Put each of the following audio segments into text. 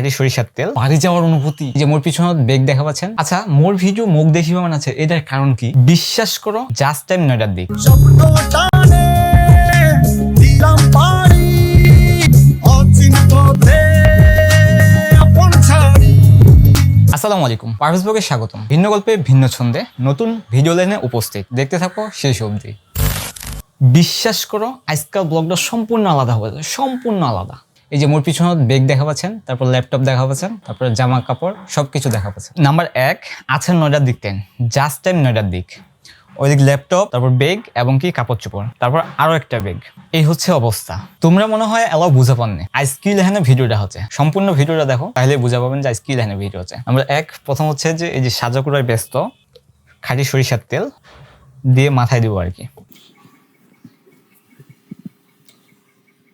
খাঁটি সরিষার তেল। বাড়ি যাওয়ার অনুভূতি যে মোর পিছনে বেগ দেখা পাচ্ছেন? আচ্ছা মোর ভিডিও মুখ দেখি মানে আছে এটার কারণ কি? বিশ্বাস করো জাস্ট টাইম নয়টার দিক। আসসালামু আলাইকুম পারভেজ ব্লগে স্বাগতম। ভিন্ন গল্পে ভিন্ন ছন্দে নতুন ভিডিও লাইনে উপস্থিত। দেখতে থাকো শেষ অবধি। বিশ্বাস করো আজকাল ব্লগটা সম্পূর্ণ আলাদা হয়ে যায় সম্পূর্ণ আলাদা। এই যে মোর পিছনে বেগ দেখা পাচ্ছেন, তারপর ল্যাপটপ দেখা পাচ্ছেন, তারপর জামা কাপড় সব কিছু দেখা পাচ্ছেন। নাম্বার এক আছেন নয়টার দিক টেন জাস্ট টাইম নয়টার দিক। ওইদিক ল্যাপটপ তারপর বেগ এবং কি কাপড় চোপড়। তারপর আরও একটা বেগ এই হচ্ছে অবস্থা। তোমরা মনে হয় এলাও বুঝা পাননি। আজকিল এখানে ভিডিওটা হচ্ছে। সম্পূর্ণ ভিডিওটা দেখো, তাহলে বুঝা পাবেন যে আজকিল এখানে ভিডিও হচ্ছে। আমরা এক, প্রথম হচ্ছে যে এই যে সাজাকুড়ায় ব্যস্ত, খাঁটি সরিষার তেল দিয়ে মাথায় দিব আর কি।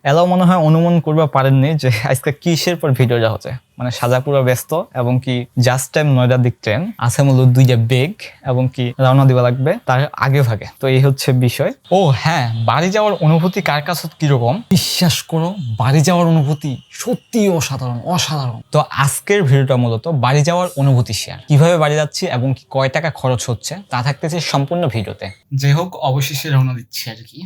এলাও মনে হয় অনুমান করবা পারেননি যে আজকে কিসের পর ভিডিওটা হচ্ছে। মানে সাজাপুরা ব্যস্ত এবং কি জাস্ট টাইম নয়টার দিক ট্রেন আছে মূলত দুইটা বেগ এবং কি রওনা দিবা লাগবে তার আগে ভাগে। তো এই হচ্ছে বিষয়। ও হ্যাঁ বাড়ি যাওয়ার অনুভূতি কার কাছে কীরকম? বিশ্বাস করো বাড়ি যাওয়ার অনুভূতি সত্যি অসাধারণ অসাধারণ। তো আজকের ভিডিওটা মূলত বাড়ি যাওয়ার অনুভূতি শেয়ার কীভাবে বাড়ি যাচ্ছি এবং কি কয় টাকা খরচ হচ্ছে তা থাকতেছে সম্পূর্ণ ভিডিওতে। যাই হোক অবশেষে রওনা দিচ্ছি আর কি।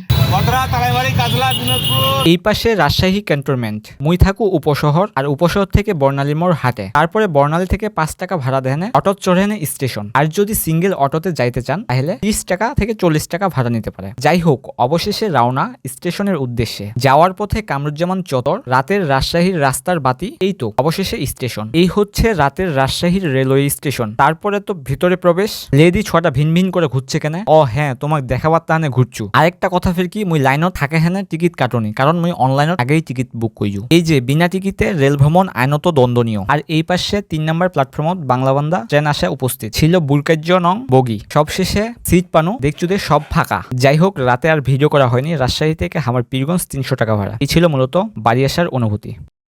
এই পাশে রাজশাহী ক্যান্টনমেন্ট মুই থাকু উপশহর আর উপশহর থেকে বর্ণালী মোড় হাটে। তারপরে বর্ণালী থেকে পাঁচ টাকা ভাড়া দেনে অটো চড়েনে স্টেশন। আর যদি সিঙ্গেল অটোতে যাইতে চান, তাহলে ত্রিশ টাকা থেকে চল্লিশ টাকা ভাড়া নিতে পারে। যাই হোক, অবশেষে রওনা স্টেশনের উদ্দেশ্যে। যাওয়ার পথে কামরুজ্জামান চতর রাতের রাজশাহীর রাস্তার বাতি, এই তো, অবশেষে স্টেশন। এই হচ্ছে রাতের রাজশাহীর রেলওয়ে স্টেশন। তারপরে তো ভিতরে প্রবেশ, লেডি ছটা ভিন ভিন করে ঘুরছে কেন। ও হ্যাঁ তোমাকে দেখাবার তাহানে ঘুরছু আরেকটা কথা ফির কি, মুই লাইনত থাকে হেনে টিকিট কাটনি, কারণ মুই অনলাইনত আগেই টিকিট বুক কইছু এই যে, বিনা টিকিটে রেল ভ্রমণ আইনত দ্বন্দ্বনীয় আর এই পাশে তিন নম্বর প্ল্যাটফর্মত বাংলাবান্ধা ট্রেন আসে উপস্থিত। ছিল বুলকার্য নং বগি। সবশেষে সিট পানো দেখছুদে সব ফাঁকা। যাই হোক রাতে আর ভিডিও করা হয়নি। রাজশাহী থেকে আমার পীরগঞ্জ তিনশো টাকা ভাড়া। এই ছিল মূলত বাড়ি আসার অনুভূতি।